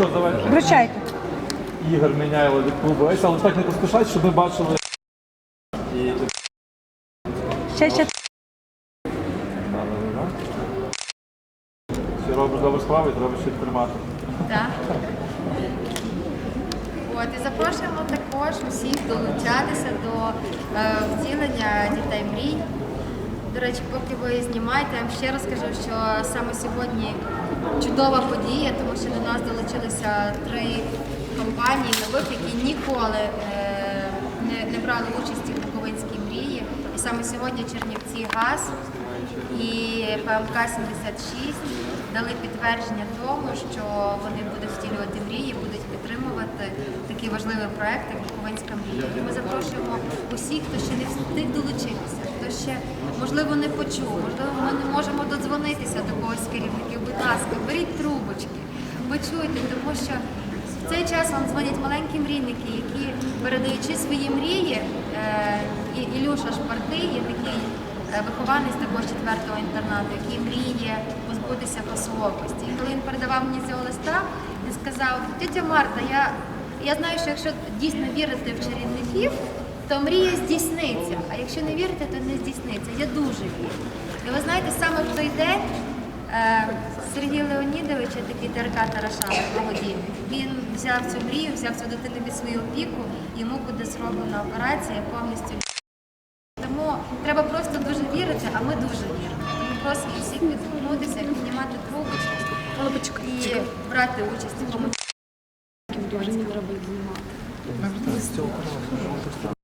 що, давай. Вручайте. Ігор Міняйло від клубу Ейс, але так не поспішать, щоб ми бачили. І Ще ще Ти робиш добру справу і треба ще тримати. Так. От, і запрошуємо також усіх долучатися до е, втілення дітей мрій. До речі, поки ви знімаєте, я вам ще розкажу, що саме сьогодні чудова подія, тому що до нас долучилися три компанії нових, які ніколи е, не, брали участі в Буковинській мрії. І саме сьогодні Чернівці ГАЗ і ПМК 76 дали підтвердження тому, що вони будуть втілювати мрії, будуть підтримувати такі важливі проекти, як Буковинська мрія. І ми запрошуємо усіх, хто ще не встиг долучитися, ще можливо не почув, можливо, ми не можемо додзвонитися до когось керівників. Будь ласка, беріть трубочки, почуйте, тому що. В цей час вам дзвонять маленькі мрійники, які передаючи свої мрії, е, і Ілюша Шпартий є такий е, вихованець також четвертого інтернату, який мріє позбутися косоокості. І коли він передавав мені цього листа, він сказав, тетя Марта, я, я знаю, що якщо дійсно вірити в чарівників, то мрія здійсниться. А якщо не вірите, то не здійсниться. Я дуже вірю. І ви знаєте, саме в той день Е, Сергій Леонідович, такий ТРК Тарашан, благодійник, він взяв цю мрію, взяв цю дитину під свою опіку, йому буде зроблена операція повністю. Тому треба просто дуже вірити, а ми дуже віримо. Тому просимо всіх відгукнутися, піднімати трубочку і брати участь у цьому.